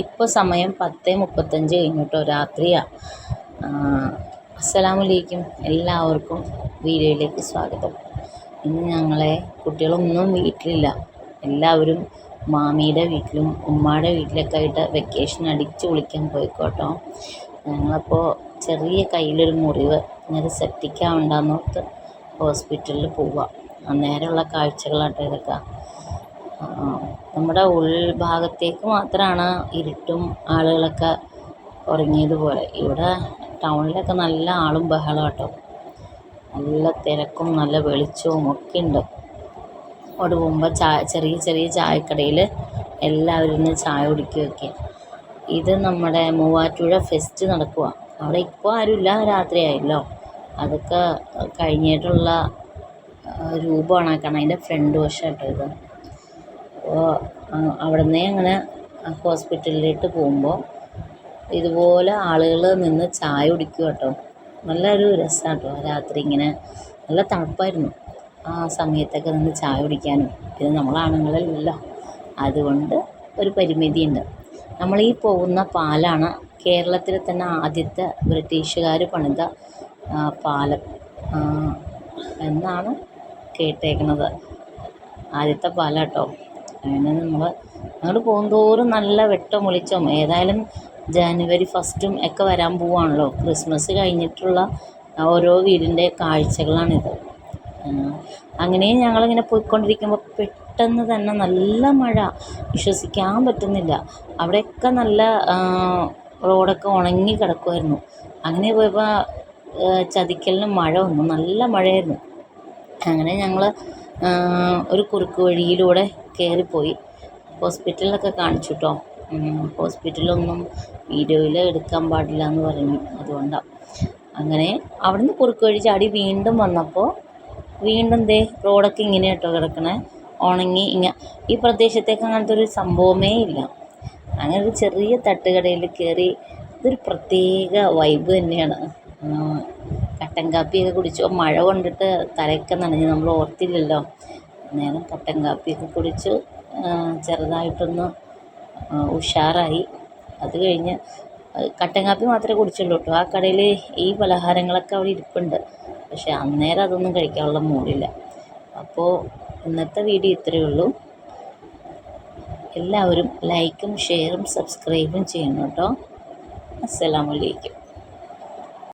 ഇപ്പോൾ സമയം പത്ത് മുപ്പത്തഞ്ച് കഴിഞ്ഞിട്ടോ രാത്രിയാണ് അസ്സലാമലൈക്കും. എല്ലാവർക്കും വീഡിയോയിലേക്ക് സ്വാഗതം. ഇന്ന് ഞങ്ങളെ കുട്ടികളൊന്നും വീട്ടിലില്ല. എല്ലാവരും മാമിയുടെ വീട്ടിലും ഉമ്മയുടെ വീട്ടിലൊക്കെ ആയിട്ട് വെക്കേഷൻ അടിച്ച് വിളിക്കാൻ പോയിക്കോട്ടോ. ഞങ്ങളപ്പോൾ ചെറിയ കയ്യിലൊരു മുറിവ് ഇങ്ങനെ സെപ്റ്റിക്കാവണ്ടെന്നോർത്ത് ഹോസ്പിറ്റലിൽ പോവുക അന്നേരമുള്ള കാഴ്ചകളാട്ടോ ഇതൊക്കെ. നമ്മുടെ ഉൾഭാഗത്തേക്ക് മാത്രമാണ് ഇരുട്ടും ആളുകളൊക്കെ ഉറങ്ങിയതുപോലെ. ഇവിടെ ടൗണിലൊക്കെ നല്ല ആളും ബഹളം കേട്ടോ നല്ല തിരക്കും നല്ല വെളിച്ചവും ഒക്കെ ഉണ്ട്. അവിടെ പോകുമ്പോൾ ചായ ചെറിയ ചെറിയ ചായക്കടയിൽ എല്ലാവരും ഇരുന്ന് ചായ കുടിക്കുകയൊക്കെ. ഇത് നമ്മുടെ മൂവാറ്റുപുഴ ഫെസ്റ്റ് നടക്കുക അവിടെ ഇപ്പോൾ ആരുമില്ല രാത്രിയായല്ലോ അതൊക്കെ കഴിഞ്ഞിട്ടുള്ള രൂപമാണ് കാണാൻ അതിന്റെ ഫ്രണ്ട് വശം ഇത്. അപ്പോൾ അവിടെ നിന്ന് അങ്ങനെ ഹോസ്പിറ്റലിലോട്ട് പോകുമ്പോൾ ഇതുപോലെ ആളുകൾ നിന്ന് ചായ കുടിക്കുക കേട്ടോ. നല്ലൊരു രസമാണ് കേട്ടോ രാത്രി ഇങ്ങനെ. നല്ല തണുപ്പായിരുന്നു. ആ സമയത്തൊക്കെ നിന്ന് ചായ കുടിക്കാനും. ഇത് നമ്മളാണുങ്ങളല്ലോ അതുകൊണ്ട് ഒരു പരിമിതിയുണ്ട്. നമ്മൾ ഈ പോകുന്ന പാലാണ് കേരളത്തിലെ തന്നെ ആദ്യത്തെ ബ്രിട്ടീഷുകാർ പണിത പാലം. എന്നാണ് കേട്ടേക്കുന്നത് ആദ്യത്തെ പാലം കേട്ടോ അങ്ങനെ നമ്മൾ അങ്ങോട്ട് പോകുന്തോറും നല്ല വെട്ടം ഒളിച്ചും ഏതായാലും ജാനുവരി ഫസ്റ്റും ഒക്കെ വരാൻ പോവാണല്ലോ. ക്രിസ്മസ് കഴിഞ്ഞിട്ടുള്ള ഓരോ വീടിന്റെ കാഴ്ചകളാണിത്. അങ്ങനെ ഞങ്ങളിങ്ങനെ പോയിക്കൊണ്ടിരിക്കുമ്പോൾ പെട്ടെന്ന് തന്നെ നല്ല മഴ. വിശ്വസിക്കാൻ പറ്റുന്നില്ല. അവിടെയൊക്കെ നല്ല റോഡൊക്കെ ഉണങ്ങി കിടക്കുമായിരുന്നു അങ്ങനെ പോയപ്പോൾ ചതിക്കലിന് മഴ വന്നു. നല്ല മഴയായിരുന്നു. അങ്ങനെ ഞങ്ങൾ ഒരു കുറുക്ക് വഴിയിലൂടെ കയറിപ്പോയി ഹോസ്പിറ്റലിലൊക്കെ കാണിച്ചു കേട്ടോ ഹോസ്പിറ്റലൊന്നും വീഡിയോയിൽ എടുക്കാൻ പാടില്ല എന്ന് പറഞ്ഞു അതുകൊണ്ടാണ് അങ്ങനെ അവിടുന്ന് കുറുക്ക് വഴി ചാടി വീണ്ടും വന്നപ്പോൾ വീണ്ടും ദേ റോഡൊക്കെ ഇങ്ങനെ കേട്ടോ കിടക്കണേ. ഉണങ്ങി ഇങ്ങ ഈ പ്രദേശത്തേക്ക് അങ്ങനത്തെ ഒരു സംഭവമേ ഇല്ല. അങ്ങനെ ഒരു ചെറിയ തട്ടുകടയിൽ കയറി ഇതൊരു പ്രത്യേക വൈബ് തന്നെയാണ്. കട്ടൻ കാപ്പിയൊക്കെ കുടിച്ചു. മഴ കൊണ്ടിട്ട് തലയൊക്കെ നനഞ്ഞ് നമ്മൾ ഓർത്തില്ലല്ലോ. അന്നേരം കട്ടൻ കാപ്പിയൊക്കെ കുടിച്ചു. ചെറുതായിട്ടൊന്ന് ഉഷാറായി. അത് കഴിഞ്ഞ് കട്ടൻ കാപ്പി മാത്രമേ കുടിച്ചുള്ളൂ കേട്ടോ. ആ കടയിൽ ഈ പലഹാരങ്ങളൊക്കെ അവിടെ ഇരിപ്പുണ്ട്. പക്ഷേ അന്നേരം അതൊന്നും കഴിക്കാനുള്ള മൂടില്ല അപ്പോൾ ഇന്നത്തെ വീഡിയോ ഇത്രയേ ഉള്ളൂ. എല്ലാവരും ലൈക്കും ഷെയറും സബ്സ്ക്രൈബും ചെയ്യണം കേട്ടോ. അസ്സലാമലൈക്കും